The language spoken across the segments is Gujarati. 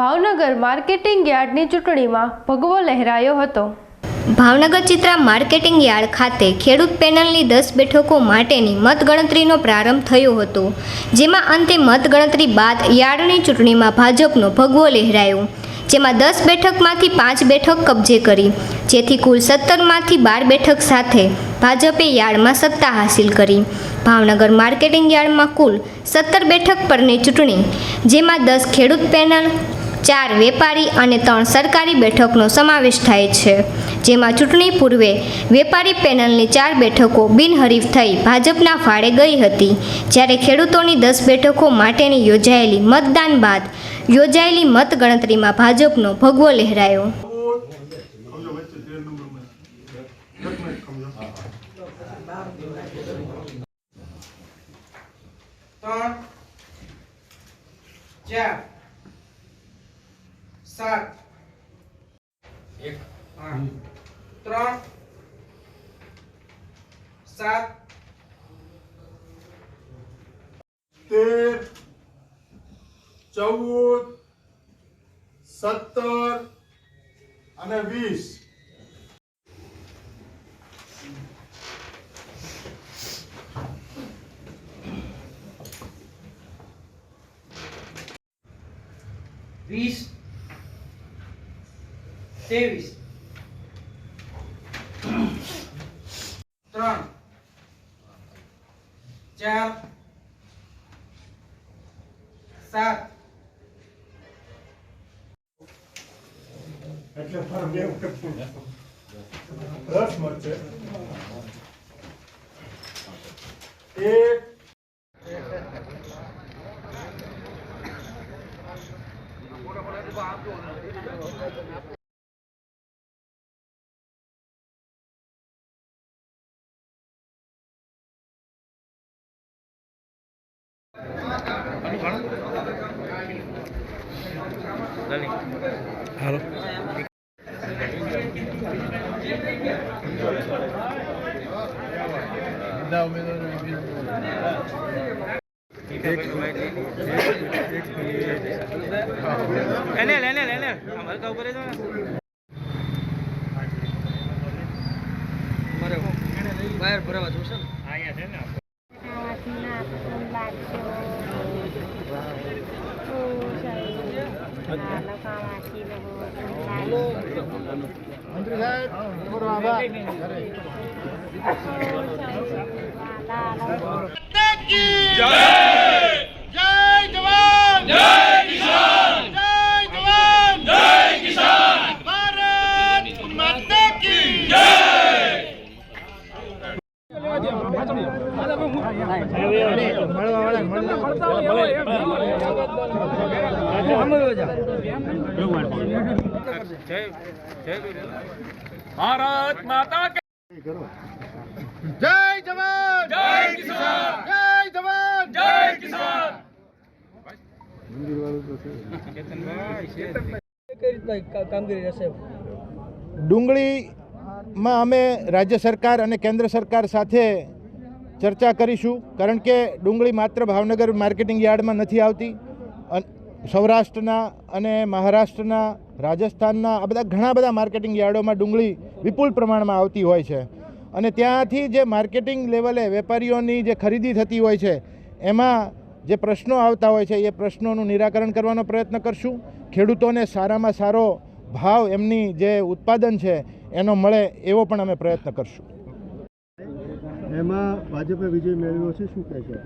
ભાવનગર માર્કેટિંગ યાર્ડની ચૂંટણીમાં ભગવો લહેરાયો હતો. ભાવનગર ચિત્રા માર્કેટિંગ યાર્ડ ખાતે ખેડૂત પેનલની દસ બેઠકો માટેની મતગણતરીનો પ્રારંભ થયો હતો, જેમાં અંતે મતગણતરી બાદ યાર્ડની ચૂંટણીમાં ભાજપનો ભગવો લહેરાયો, જેમાં દસ બેઠકમાંથી પાંચ બેઠક કબજે કરી, જેથી કુલ સત્તરમાંથી બાર બેઠક સાથે ભાજપે યાર્ડમાં સત્તા હાંસિલ કરી. ભાવનગર માર્કેટિંગ યાર્ડમાં કુલ સત્તર બેઠક પરની ચૂંટણી, જેમાં દસ ખેડૂત પેનલ ચાર વેપારી અને ત્રણ સરકારી બેઠકનો સમાવેશ થાય છે. જેમાં ચૂંટણી પૂર્વે વેપારી પેનલની ચાર બેઠકો બિનહરીફ થઈ ભાજપના ફાળે ગઈ હતી. જ્યારે ખેડૂતોની દસ બેઠકો માટેની યોજાયેલી મતદાન બાદ યોજાયેલી મતગણતરીમાં ભાજપનો ભગવો લહેરાયો. ત્રણ, ચાર સાત એક ત્રણ સાત તેર ચૌદ સત્તર અને વીસ. વીસ ત્રેવીસ. হচ্ছে এক Hello. મળશે ઉમેદવારો એને એને એને હલકા ઉપર જો મારે વાયર ભરાવા જોશે ને. અહીંયા છે ને Jai. ભારત માતા જય જવાન જય કિસાન જય જવાન જય કિસાન ડુંગળીમાં અમે રાજ્ય સરકાર અને કેન્દ્ર સરકાર સાથે ચર્ચા કરીશું, કારણ કે ડુંગળી માત્ર ભાવનગર માર્કેટિંગ યાર્ડમાં નથી આવતી. સૌરાષ્ટ્રના અને મહારાષ્ટ્રના, રાજસ્થાનના, આ બધા ઘણા બધા માર્કેટિંગ યાર્ડોમાં ડુંગળી વિપુલ પ્રમાણમાં આવતી હોય છે. અને ત્યાંથી જે માર્કેટિંગ લેવલે વેપારીઓની જે ખરીદી થતી હોય છે, એમાં જે પ્રશ્નો આવતા હોય છે, એ પ્રશ્નોનું નિરાકરણ કરવાનો પ્રયત્ન કરશું. ખેડૂતોને સારામાં સારો ભાવ એમની જે ઉત્પાદન છે, એનો મળે એવો પણ અમે પ્રયત્ન કરશું. એમાં ભાજપે વિજય મેળવ્યો છે, શું કહે છે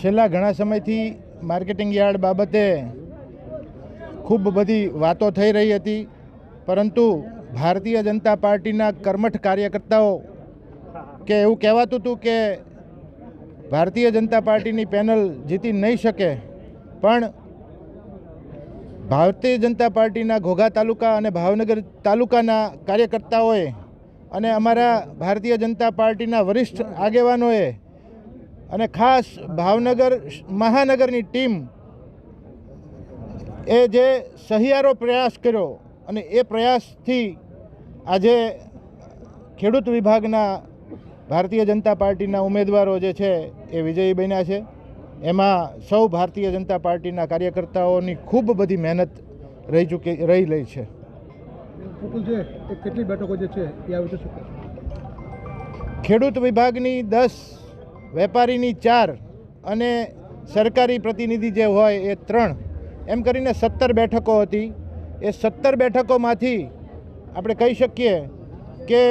છેલ્લા ઘણા સમયથી માર્કેટિંગ યાર્ડ બાબતે ખૂબ બધી વાતો થઈ રહી હતી, પરંતુ ભારતીય જનતા પાર્ટીના કર્મઠ કાર્યકર્તાઓ કે એવું કહેવાતું હતું કે ભારતીય જનતા પાર્ટીની પેનલ જીતી નહીં શકે, પણ ભારતીય જનતા પાર્ટીના ઘોઘા તાલુકા અને ભાવનગર તાલુકાના કાર્યકર્તાઓએ અને અમારા ભારતીય જનતા પાર્ટીના વરિષ્ઠ આગેવાનોએ અને ખાસ ભાવનગર મહાનગરની ટીમ એ જે સહિયારો પ્રયાસ કર્યો અને એ પ્રયાસથી આજે ખેડૂત વિભાગના ભારતીય જનતા પાર્ટીના ઉમેદવારો જે છે એ વિજયી બન્યા છે. એમાં સૌ ભારતીય જનતા પાર્ટીના કાર્યકર્તાઓની ખૂબ બધી મહેનત રહી ચૂકી, રહી લઈ છે. કેટલી બેઠકો જે છે એ આવી શું ખેડૂત વિભાગની દસ, વેપારીની ચાર અને સરકારી પ્રતિનિધિ જે હોય એ ત્રણ. એમ કરીને સત્તર બેઠકો હતી. એ સત્તર બેઠકોમાંથી આપણે કહી શકીએ કે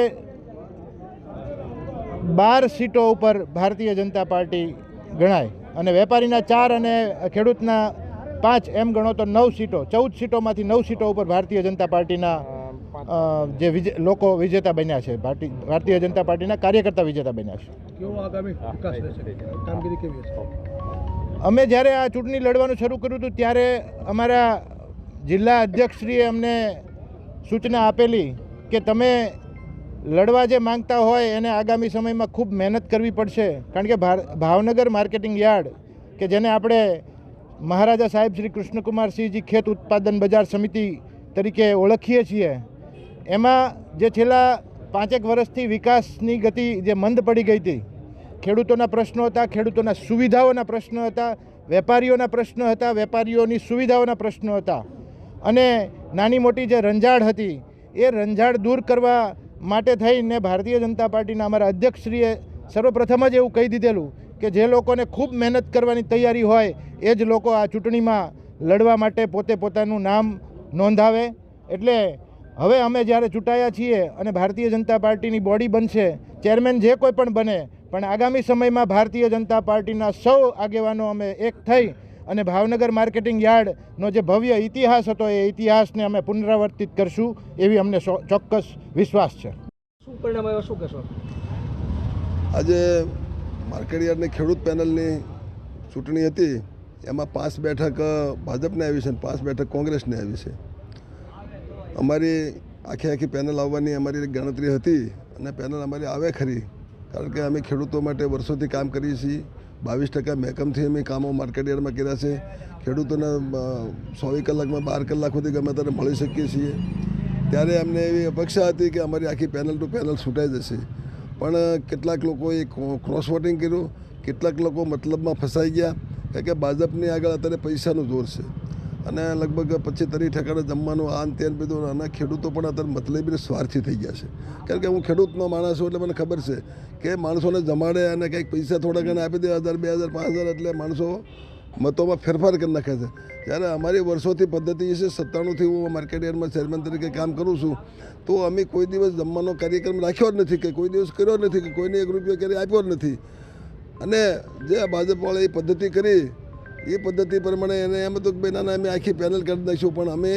બાર સીટો ઉપર ભારતીય જનતા પાર્ટી ગણાય. અને વેપારીના ચાર અને ખેડૂતના પાંચ એમ ગણો તો નવ સીટો. ચૌદ સીટોમાંથી નવ સીટો ઉપર ભારતીય જનતા પાર્ટીના જે વિજે લોકો વિજેતા બન્યા છે. ભારતી ભારતીય જનતા પાર્ટીના કાર્યકર્તા વિજેતા બન્યા છે. કેવો આગામી વિકાસ રહેશે? કામગીરી કેવી હશે? અમે જ્યારે આ ચૂંટણી લડવાનું શરૂ કર્યું હતું ત્યારે અમારા જિલ્લા અધ્યક્ષશ્રીએ અમને સૂચના આપેલી કે તમે લડવા જે માંગતા હોય એને આગામી સમયમાં ખૂબ મહેનત કરવી પડશે. કારણ કે ભાવનગર માર્કેટિંગ યાર્ડ કે જેને આપણે મહારાજા સાહેબ શ્રી કૃષ્ણકુમારસિંહજી ખેત ઉત્પાદન બજાર સમિતિ તરીકે ઓળખીએ છીએ એમાં જે છેલ્લા પાંચેક વર્ષથી વિકાસની ગતિ જે મંદ પડી ગઈ હતી, ખેડૂતોના પ્રશ્નો હતા, ખેડૂતોના સુવિધાઓના પ્રશ્નો હતા, વેપારીઓના પ્રશ્નો હતા, વેપારીઓની સુવિધાઓના પ્રશ્નો હતા. અને નાની મોટી જે રંજાડ હતી, એ રંજાડ દૂર કરવા માટે થઈને ભારતીય જનતા પાર્ટીના અમારા અધ્યક્ષશ્રીએ સર્વપ્રથમ જ એવું કહી દીધેલું કે જે લોકોને ખૂબ મહેનત કરવાની તૈયારી હોય, એ જ લોકો આ ચૂંટણીમાં લડવા માટે પોતે પોતાનું નામ નોંધાવે. એટલે હવે અમે જ્યારે ચૂંટાયા છીએ અને ભારતીય જનતા પાર્ટીની બોડી બનશે ચેરમેન જે કોઈ પણ બને પણ આગામી સમયમાં ભારતીય જનતા પાર્ટીના સૌ આગેવાનો અમે એક થઈ અને ભાવનગર માર્કેટિંગ યાર્ડનો જે ભવ્ય ઇતિહાસ હતો એ ઇતિહાસને અમે પુનરાવર્તિત કરશું એવી અમને ચોક્કસ વિશ્વાસ છે. શું પરિણામ આવ્યો? શું કહેશો? આજે માર્કેટ યાર્ડની ખેડૂત પેનલની ચૂંટણી હતી એમાં પાંચ બેઠક ભાજપને આવી છે અને પાંચ બેઠક કોંગ્રેસને આવી છે. અમારી આખી આખી પેનલ આવવાની અમારી ગણતરી હતી અને પેનલ અમારી આવે ખરી. કારણ કે અમે ખેડૂતો માટે વર્ષોથી કામ કરીએ છીએ. બાવીસ ટકા મહેકમથી અમે કામો માર્કેટયાર્ડમાં કર્યા છે. ખેડૂતોને સોવી કલાકમાં બાર કલાક સુધી ગમે ત્યારે મળી શકીએ છીએ. ત્યારે અમને એવી અપેક્ષા હતી કે અમારી આખી પેનલ ટુ પેનલ છૂટાઈ જશે. પણ કેટલાક લોકોએ ક્રોસ વોટિંગ કર્યું. કેટલાક લોકો મતલબમાં ફસાઈ ગયા. કારણ કે ભાજપની આગળ અત્યારે પૈસાનું જોર છે. અને લગભગ પચીસ તરી ઠેકાણે જમવાનું, આ તે બધું, અને ખેડૂતો પણ અત્યારે મતલબી સ્વાર્થી થઈ ગયા છે. કારણ કે હું ખેડૂતનો માણસ છું એટલે મને ખબર છે કે માણસોને જમાડે અને કંઈક પૈસા થોડા ઘણા આપી દે, હજાર, બે હજાર, પાંચ હજાર, એટલે માણસો મતોમાં ફેરફાર કરી નાખે છે. જ્યારે અમારી વર્ષોથી પદ્ધતિ છે, સત્તાણુંથી હું માર્કેટ યાર્ડમાં ચેરમેન તરીકે કામ કરું છું, તો અમે કોઈ દિવસ જમવાનો કાર્યક્રમ રાખ્યો જ નથી, કે કોઈ દિવસ કર્યો નથી, કે કોઈને એક રૂપિયો ક્યારેય આપ્યો જ નથી. અને જે ભાજપવાળાએ પદ્ધતિ કરી એ પદ્ધતિ પ્રમાણે એને એમ હતું કે ભાઈ, ના ના, અમે આખી પેનલ કરી દઈશું પણ અમે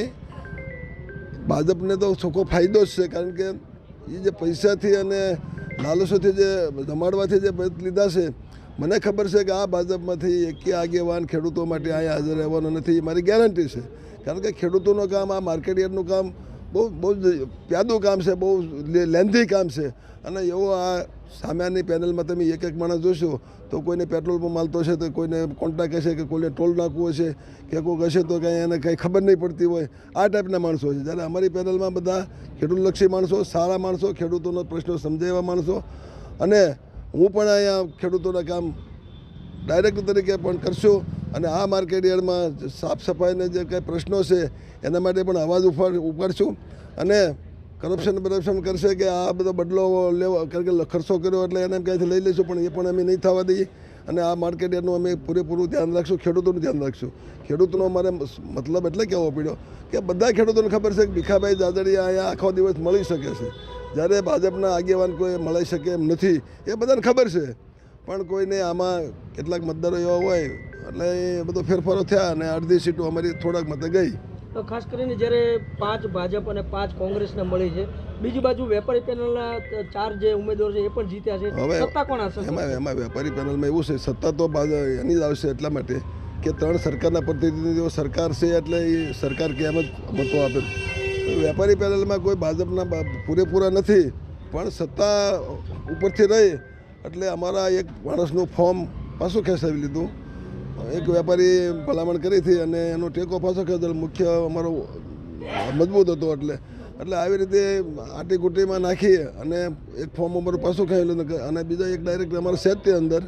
ભાજપને તો ચોખ્ખો ફાયદો જ છે, કારણ કે એ જે પૈસાથી અને લાલસોથી જે જમાડવાથી જે લીધા છે, મને ખબર છે કે આ ભાજપમાંથી એકે આગેવાન ખેડૂતો માટે અહીંયા હાજર રહેવાનો નથી, એ મારી ગેરંટી છે. કારણ કે ખેડૂતોનું કામ, આ માર્કેટ યાર્ડનું કામ બહુ બહુ પ્યાદું કામ છે, બહુ લેન્ધી કામ છે. અને એવો આ સામેની પેનલમાં તમે એક એક માણસ જોશો, તો કોઈને પેટ્રોલ પંપ માલતો છે તો કોઈને કોન્ટ્રાક્ટ હશે કે કોઈને ટોલ નાખવો છે કે કોઈક હશે તો કંઈ એને કંઈ ખબર નહીં પડતી હોય. આ ટાઈપના માણસો છે. જ્યારે અમારી પેનલમાં બધા ખેડૂતલક્ષી માણસો, સારા માણસો, ખેડૂતોનો પ્રશ્નો સમજે માણસો. અને હું પણ અહીંયા ખેડૂતોના કામ ડાયરેક્ટર તરીકે પણ કરશું. અને આ માર્કેટ યાર્ડમાં સાફ સફાઈના જે કંઈ પ્રશ્નો છે, એના માટે પણ અવાજ ઉપાડ, ઉપાડશું. અને કરપ્શન બરપ્શન કરશે કે આ બધો બદલો લેવો, કારણ કે ખર્ચો કર્યો એટલે એને ક્યાંથી લઈ લઈશું, પણ એ પણ અમે નહીં થવા દઈએ. અને આ માર્કેટ યાર્ડનું અમે પૂરેપૂરું ધ્યાન રાખશું, ખેડૂતોનું ધ્યાન રાખશું. ખેડૂતોનો અમારે મતલબ એટલે કહેવો પડ્યો કે બધા ખેડૂતોને ખબર છે કે ભીખાભાઈ જાદડિયા અહીંયા આખો દિવસ મળી શકે છે. જ્યારે ભાજપના આગેવાન કોઈ મળી શકે એમ નથી, એ બધાને ખબર છે. પણ કોઈને આમાં કેટલાક મતદારો એવા હોય એટલે એ બધો ફેરફારો થયા અને અડધી સીટો અમારી થોડાક મતે ગઈ. તો ખાસ કરીને જ્યારે પાંચ ભાજપ અને પાંચ કોંગ્રેસને મળી છે બીજી બાજુ વેપારી પેનલના ચાર જે ઉમેદવારો છે એ પણ જીત્યા છે. હવે સત્તા કોણ હશે એમાં એમાં વેપારી પેનલમાં એવું છે સત્તા તો એની જ આવશે એટલા માટે કે ત્રણ સરકારના પ્રતિનિધિઓ સરકાર છે એટલે એ સરકાર કે એમ જ મતો આપે. વેપારી પેનલમાં કોઈ ભાજપના પૂરેપૂરા નથી પણ સત્તા ઉપરથી રહી એટલે અમારા એક માણસનું ફોર્મ પાછું ખેંચાવી લીધું. એક વેપારી ભલામણ કરી હતી અને એનો ટેકો પાછો ખેંચેલો મુખ્ય અમારો મજબૂત હતો એટલે. એટલે આવી રીતે આટી કુટીમાં નાખી અને એક ફોર્મ અમારું પાછું ખાયેલું અને બીજા એક ડાયરેક્ટ અમારા સેટની અંદર.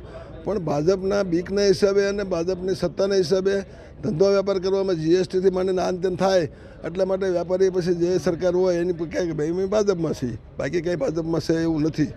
પણ ભાજપના બીકના હિસાબે અને ભાજપની સત્તાના હિસાબે ધંધો વેપાર કરવામાં જીએસટીથી માંડીને આંતન થાય એટલા માટે વેપારી પછી જે સરકાર હોય એની ક્યાંક ભાઈ ભાજપમાં છીએ બાકી કંઈ ભાજપમાં છે એવું નથી.